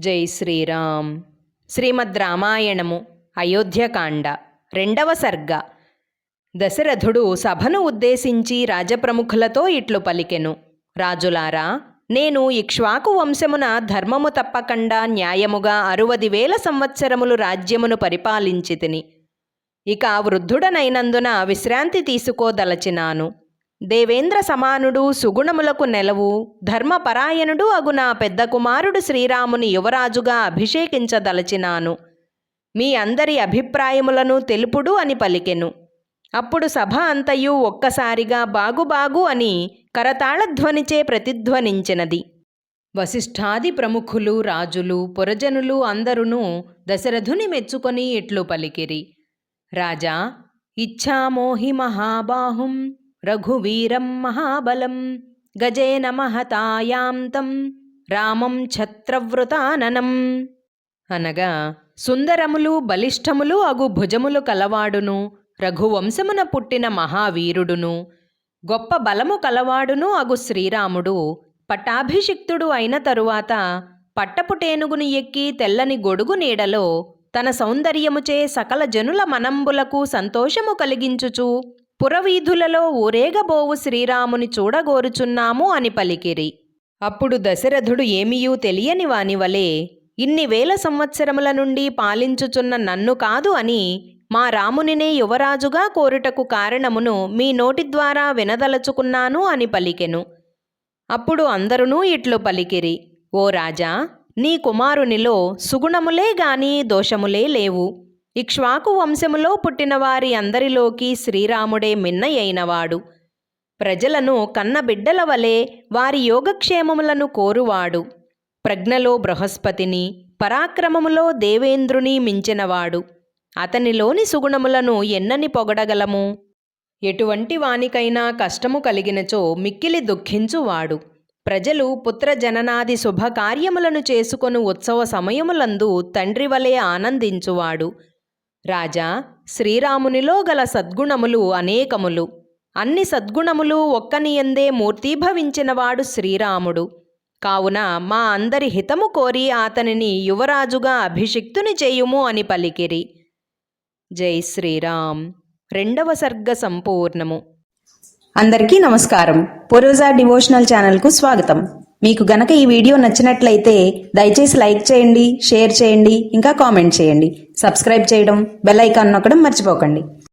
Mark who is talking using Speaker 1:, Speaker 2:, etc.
Speaker 1: జై శ్రీరామ్. శ్రీమద్ రామాయణము అయోధ్యకాండ రెండవ సర్గ. దశరథుడు సభను ఉద్దేశించి రాజప్రముఖులతో ఇట్లు పలికెను. రాజులారా నేను ఇక్ష్వాకు వంశమున ధర్మము తప్పకుండా న్యాయముగా అరువది వేల సంవత్సరములు రాజ్యమును పరిపాలించితిని. ఇక వృద్ధుడనైనందున విశ్రాంతి తీసుకోదలచినాను. దేవేంద్ర సమానుడు సుగుణములకు నెలవు ధర్మపరాయణుడు అగు నా పెద్ద కుమారుడు శ్రీరాముని యువరాజుగా అభిషేకించదలచినాను. మీ అందరి అభిప్రాయములను తెలుపుడు అని పలికెను. అప్పుడు సభ అంతయు ఒక్కసారిగా బాగు బాగు అని కరతాళధ్వనిచే ప్రతిధ్వనించినది. వశిష్ఠాది ప్రముఖులు రాజులు పురజనులు అందరును దశరథుని మెచ్చుకొని ఇట్లు పలికిరి. రాజా ఇచ్ఛామోహి మహాబాహుం. రఘువీరం మహాబలం గజేన నమహతాయాంతం రామం ఛత్రవృతాననం అనగా సుందరములు బలిష్టములు అగు భుజములు కలవాడును రఘువంశమున పుట్టిన మహావీరుడును. గొప్ప బలము కలవాడును అగు శ్రీరాముడు పట్టాభిషిక్తుడు అయిన తరువాత పట్టపుటేనుగుని ఎక్కి తెల్లని గొడుగు నీడలో తన సౌందర్యముచే సకల జనుల మనంబులకు సంతోషము కలిగించుచు పురవీధులలో ఊరేగబోవు శ్రీరాముని చూడగోరుచున్నాము అని పలికిరి. అప్పుడు దశరథుడు ఏమీయూ తెలియని వానివలే ఇన్ని వేల సంవత్సరముల నుండి పాలించుచున్న నన్ను కాదు అని మా రామునినే యువరాజుగా కోరుటకు కారణమును మీ నోటి ద్వారా వినదలచుకున్నాను అని పలికెను. అప్పుడు అందరునూ ఇట్లు పలికిరి ఓ రాజా నీ కుమారునిలో సుగుణములే గాని దోషములే లేవు. ఇక్ష్వాకు వంశములో పుట్టిన వారి అందరిలోకి శ్రీరాముడే మిన్నయైనవాడు. ప్రజలను కన్నబిడ్డల వలె వారి యోగక్షేమములను కోరువాడు. ప్రజ్ఞలో బృహస్పతిని పరాక్రమములో దేవేంద్రుని మించినవాడు. అతనిలోని సుగుణములను ఎన్నని పొగడగలము? ఎటువంటి వానికైనా కష్టము కలిగినచో మిక్కిలి దుఃఖించువాడు. ప్రజలు పుత్రజననాది శుభకార్యములను చేసుకొను ఉత్సవ సమయములందు తండ్రి వలె ఆనందించువాడు. రాజా శ్రీరామునిలో గల సద్గుణములు అనేకములు. అన్ని సద్గుణములు ఒక్కనియందే మూర్తీభవించినవాడు శ్రీరాముడు. కావున మా అందరి హితము కోరి అతనిని యువరాజుగా అభిషిక్తుని చేయుము అని పలికిరి. జై శ్రీరామ్. రెండవ సర్గ సంపూర్ణము.
Speaker 2: అందరికీ నమస్కారం. పూర్వజా డివోషనల్ ఛానల్కు స్వాగతం. మీకు గనక ఈ వీడియో నచ్చినట్లయితే దయచేసి లైక్ చేయండి షేర్ చేయండి ఇంకా కామెంట్ చేయండి. సబ్స్క్రైబ్ చేయడం బెల్ ఐకాన్ నొక్కడం మర్చిపోకండి.